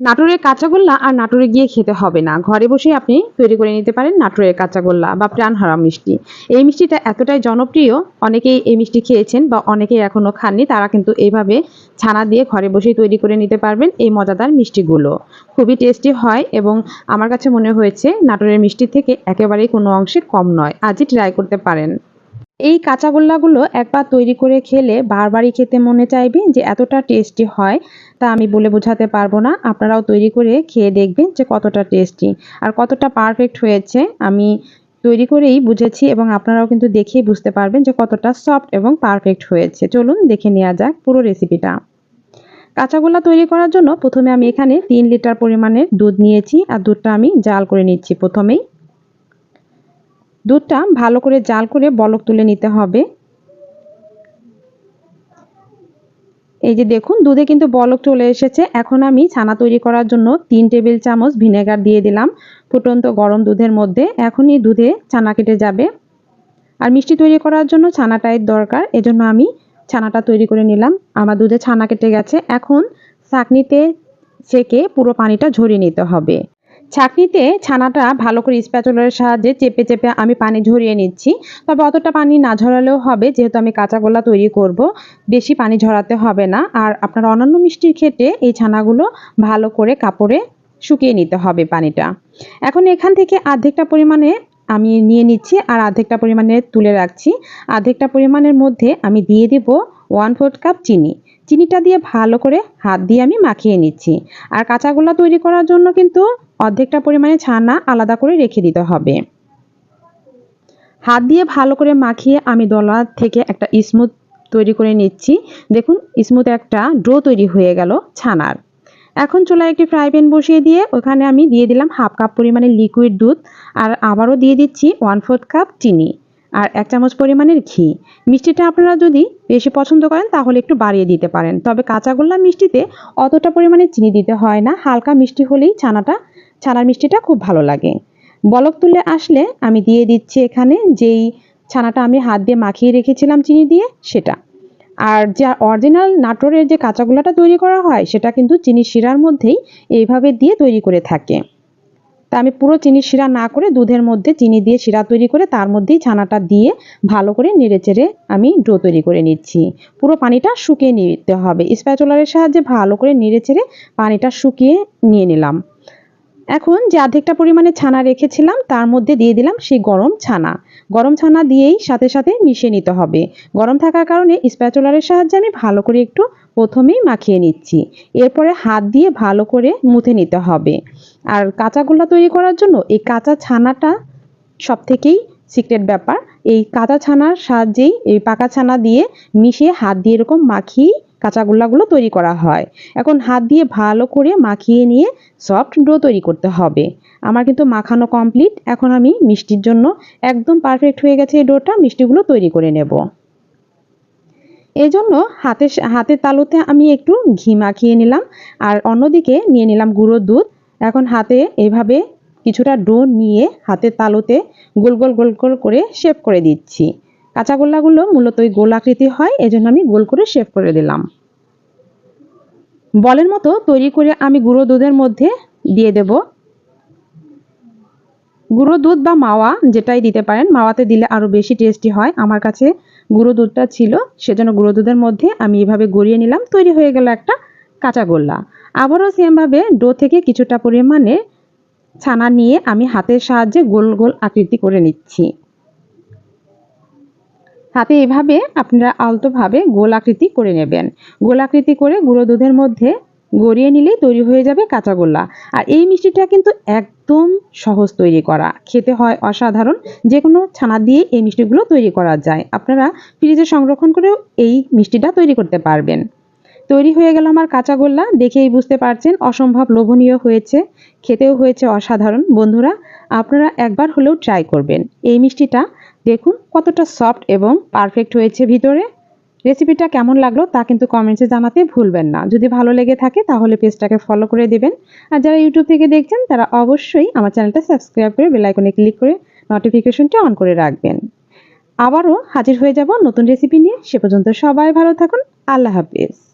নাটোরের কাঁচাগোল্লা আর নাটোরে গিয়ে খেতে হবে না। ঘরে বসে আপনি তৈরি করে নিতে পারেন নাটোরের কাঁচাগোল্লা বা প্রাণহারা মিষ্টি। এই মিষ্টিটা এতটাই জনপ্রিয়, অনেকেই এই মিষ্টি খেয়েছেন বা অনেকেই এখনও খাননি, তারা কিন্তু এইভাবে ছানা দিয়ে ঘরে বসেই তৈরি করে নিতে পারবেন এই মজাদার মিষ্টিগুলো। খুবই টেস্টি হয় এবং আমার কাছে মনে হয়েছে নাটোরের মিষ্টি থেকে একেবারেই কোনো অংশে কম নয়। আজই ট্রাই করতে পারেন। এই কাঁচাগোল্লাগুলো একবার তৈরি করে খেলে বারবারই খেতে মনে চাইবে যে এতটা টেস্টি হয়, তা আমি বলে বোঝাতে পারব না। আপনারাও তৈরি করে খেয়ে দেখবেন যে কতটা টেস্টি। আর কতটা পারফেক্ট হয়েছে আমি তৈরি করেই বুঝেছি এবং আপনারাও কিন্তু দেখেই বুঝতে পারবেন যে কতটা সফট এবং পারফেক্ট হয়েছে। চলুন দেখে নেওয়া যাক পুরো রেসিপিটা। কাঁচাগোল্লা তৈরি করার জন্য প্রথমে আমি এখানে তিন লিটার পরিমাণের দুধ নিয়েছি, আর দুধটা আমি জাল করে নিচ্ছি প্রথমেই। দুধটা ভালো করে জাল করে বলক তুলে নিতে হবে। এই যে দেখুন, দুধে কিন্তু বলক চলে এসেছে। এখন আমি ছানা তৈরি করার জন্য তিন টেবিল চামচ ভিনেগার দিয়ে দিলাম ফুটন্ত গরম দুধের মধ্যে। এখনই দুধে ছানা কেটে যাবে। আর মিষ্টি তৈরি করার জন্য ছানাটাই দরকার, এজন্য আমি ছানাটা তৈরি করে নিলাম। আমার দুধে ছানা কেটে গেছে। এখন চাকনিতে সেকে পুরো পানিটা ঝরিয়ে নিতে হবে। ছাঁকনিতে ছানাটা ভালো করে স্প্যাচুলারের সাহায্যে চেপে চেপে আমি পানি ঝরিয়ে নিচ্ছি। তবে অতটা পানি না ঝরালেও হবে, যেহেতু আমি কাঁচা গোলা তৈরি করব, বেশি পানি ঝরাতে হবে না। আর আপনার অন্যান্য মিষ্টির ক্ষেত্রে এই ছানাগুলো ভালো করে কাপড়ে শুকিয়ে নিতে হবে পানিটা। এখন এখান থেকে আর্ধেকটা পরিমাণে আমি নিয়ে নিচ্ছি আর অর্ধেকটা পরিমাণে তুলে রাখছি। অর্ধেকটা পরিমাণের মধ্যে আমি দিয়ে দেব ওয়ান ফোর্থ কাপ চিনি। চিনিটা দিয়ে ভালো করে হাত দিয়ে আমি মাখিয়ে নিচ্ছি। আর কাঁচাগোল্লা তৈরি করার জন্য কিন্তু অর্ধেকটা পরিমাণে ছানা আলাদা করে রেখে দিতে হবে। হাত দিয়ে ভালো করে মাখিয়ে আমি দলা থেকে একটা স্মুথ তৈরি করে নিচ্ছি। দেখুন, স্মুথ একটা ড্রো তৈরি হয়ে গেল ছানার। এখন চুলায় একটি ফ্রাই প্যান বসিয়ে দিয়ে ওখানে আমি দিয়ে দিলাম হাফ কাপ পরিমাণে লিকুইড দুধ আর আবারও দিয়ে দিচ্ছি ওয়ান ফোর্থ কাপ চিনি আর এক চামচ পরিমাণের ঘি। মিষ্টিটা আপনারা যদি বেশি পছন্দ করেন তাহলে একটু বাড়িয়ে দিতে পারেন। তবে কাঁচাগোল্লা মিষ্টিতে অতটা পরিমাণে চিনি দিতে হয় না, হালকা মিষ্টি হলেই ছানাটা ছানার মিষ্টিটা খুব ভালো লাগে। বলক তুলে আসলে আমি দিয়ে দিচ্ছি এখানে যেই ছানাটা আমি হাত দিয়ে মাখিয়ে রেখেছিলাম চিনি দিয়ে, সেটা। আর যা অরিজিনাল নাটোরের যে কাঁচাগোলাটা তৈরি করা হয়, সেটা কিন্তু চিনি শিরার মধ্যেই এইভাবে দিয়ে তৈরি করে থাকে। তা আমি পুরো চিনি শিরা না করে দুধের মধ্যে চিনি দিয়ে শিরা তৈরি করে তার মধ্যেই ছানাটা দিয়ে ভালো করে নেড়ে চেড়ে আমি ডো তৈরি করে নিচ্ছি। পুরো পানিটা শুকিয়ে নিতে হবে। স্প্যাচুলারের সাহায্যে ভালো করে নেড়ে চেড়ে পানিটা শুকিয়ে নিয়ে নিলাম। এখন যে অর্ধেকটা পরিমাণে ছানা রেখেছিলাম, তার মধ্যে দিয়ে দিলাম সেই গরম ছানা। গরম ছানা দিয়েই সাথে সাথে মিশিয়ে নিতে হবে। গরম থাকার কারণে স্প্যাচুলারের সাহায্যে আমি ভালো করে একটু প্রথমেই মাখিয়ে নিচ্ছি। এরপরে হাত দিয়ে ভালো করে মুথে নিতে হবে। আর কাঁচাগোল্লা তৈরি করার জন্য এই কাঁচা ছানাটা সব থেকেই সিক্রেট ব্যাপার। এই কাঁচা ছানার সাহায্যেই এই পাকা ছানা দিয়ে মিশিয়ে হাত দিয়ে এরকম মাখিয়ে কাঁচাগোল্লাগুলো তৈরি করা হয়। এখন হাত দিয়ে ভালো করে মাখিয়ে নিয়ে সফট ডো তৈরি করতে হবে। আমার কিন্তু মাখানো কমপ্লিট এখন আমি মিষ্টির জন্য একদম পারফেক্ট হয়ে গেছে এই ডোটা মিষ্টিগুলো তৈরি করে নেব। এই জন্য হাতে হাতের তালুতে আমি একটু ঘি মাখিয়ে নিলাম। আর অন্যদিকে নিয়ে নিলাম গুঁড়ো দুধ। এখন হাতে এভাবে কিছুটা ডো নিয়ে হাতের তালুতে গোল গোল গোল গোল করে শেপ করে দিচ্ছি। কাঁচাগোল্লাগুলো মূলত ওই গোল আকৃতি হয়, এজন্য আমি গোল করে শেপ করে দিলাম। বলের মতো তৈরি করে আমি গুঁড়ো দুধের মধ্যে দিয়ে দেব। গুঁড়ো দুধ বা মাওয়া যেটাই দিতে পারেন, মাওয়াতে দিলে আরও বেশি টেস্টি হয়। আমার কাছে গুঁড়ো দুধটা ছিল, সেজন্য গুঁড়ো দুধের মধ্যে আমি এভাবে গড়িয়ে নিলাম, তৈরি হয়ে গেল একটা কাঁচাগোল্লা। আবারও সেমভাবে ডো থেকে কিছুটা পরিমাণে ছানা নিয়ে আমি হাতের সাহায্যে গোল গোল আকৃতি করে নিচ্ছি। হাতে এভাবে আপনারা আলতোভাবে গোল আকৃতি করে নেবেন। গোল আকৃতি করে গুঁড়ো দুধের মধ্যে গড়িয়ে নিলেই তৈরি হয়ে যাবে কাঁচাগোল্লা আর এই মিষ্টিটা কিন্তু একদম সহজ তৈরি করা। খেতে হয় অসাধারণ। যে কোনো ছানা দিয়ে এই মিষ্টিগুলো তৈরি করা যায়। আপনারা ফ্রিজে সংরক্ষণ করেও এই মিষ্টিটা তৈরি করতে পারবেন। তৈরি হয়ে গেল আমার কাঁচাগোল্লা দেখেই বুঝতে পারছেন, অসম্ভব লোভনীয় হয়েছে। খেতেও হয়েছে অসাধারণ। বন্ধুরা, আপনারা একবার হলেও ট্রাই করবেন। এই মিষ্টিটা দেখুন কতটা সফট এবং পারফেক্ট হয়েছে ভিতরে। রেসিপিটা কেমন লাগল তা কিন্তু কমেন্টসে জানাতে ভুলবেন না। যদি ভালো লেগে থাকে তাহলে পেজটাকে ফলো করে দেবেন। আর যারা ইউটিউব থেকে দেখছেন তারা অবশ্যই আমার চ্যানেলটা সাবস্ক্রাইব করে বেলাইকনে ক্লিক করে নোটিফিকেশনটা অন করে রাখবেন। আবারও হাজির হয়ে যাব নতুন রেসিপি নিয়ে। সে পর্যন্ত সবাই ভালো থাকুন। আল্লাহ হাফিজ।